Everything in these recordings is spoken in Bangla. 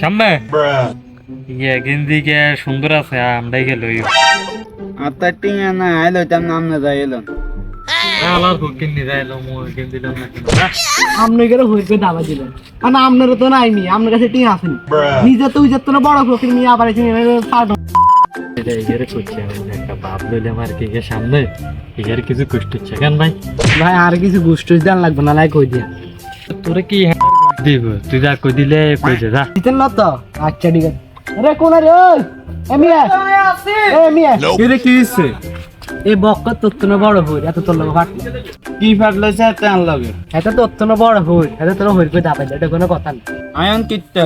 সামনে? ইয়ে গেন্দি কে সুন্দর আছে আমরাই টিয়া না আইলো তার নাম না যাই এলো আলার নি যাইলো মো গেন্দি লম না আপনি করে হইবে দাবা দিলেন। মানে আপনারও তো নাইনি আপনার কাছে টিয়া আসেনি নিজে তো না বড় আবার এসে ষাট এটা এগেরে করছে একটা বাপ লইলে আমার কি সামনে কিছু কষ্ট হচ্ছে কেন ভাই? ভাই আর কিছু গুষ্ট দেন লাগবে না লাই কই দিয়া। তোরে কি দিব তুই যা কই দিলে কই দে যা। দিতেন না তো? আচ্ছা ঠিক আছে। আরে কোন রে ওই এ মিয়া। এ মিয়া। কি রে কি হচ্ছে এই বক্ক তত্ত্ব না বড় হই এত তোর লোক ফাট কি ফাটলো সে তেল লাগে? এত তত্ত্ব না বড় হই এত তোর হই কই দাবা এটা কোনো কথা না। আয়ন কিটটা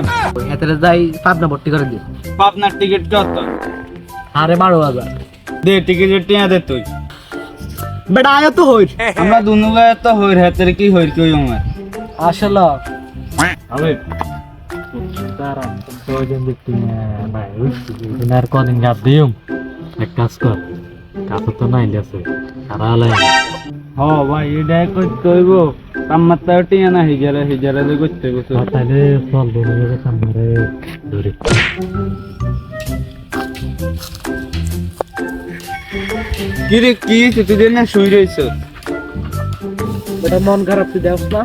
এত যাই পাবনা ভর্তি করে দিই পাবনার টিকিট কত? আরে বারো হাজার। দে টিকিটের টিয়া দে তুই। বেটা আয় তো হই আমরা দুনু গায়ে তো হইর হাতের কি হইর কই আমার আসলে এক কাজ কর কাছে তো নাই আছে সারা লাই হ ভাই এটা কই কইব আমার তো টিয়া না হিজারে হিজারে যে করতে তাহলে চল সামনে ধরে কি রে কি তুই না শুই রইছ বেটা মন খারাপ তুই দেখ না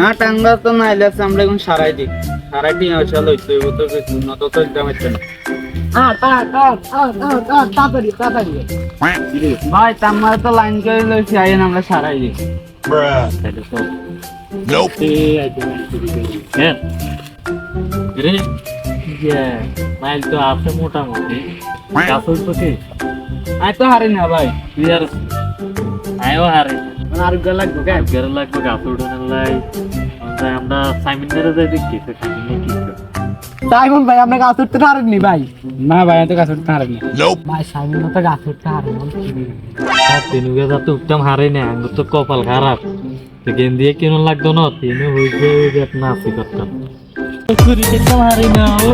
হ্যাঁ টাঙ্গা তো না আইলে আমরা এখন সারাই দিই। সারাই টিয়া চল হইতে হইব তো কিছু না। তো তো একদম হচ্ছে না ভাই তামার তো লাইন করে লইছি আইন আমরা সারাই দিই। মাইল তো আছে মোটামুটি। কাপড় তো কি? আই তো হারি না ভাই তুই আর আয়ও হারে। আর গা লাগবে গের উঠানোর লাই। আমরা সাইমিনারে যাই দেখি কি সাইমন ভাই আপনাকে গাছ উঠতে পারেননি ভাই? না ভাই আমি তো হারি না ভাই সাইমন তো গাছ উঠতে পারেন। যাতে উঠতাম হারে না আঙ্গুর তো কপাল খারাপ। তো গেম দিয়ে কেন লাগতো না তিনু হইছে যে নাচি করতাম। হারি না ও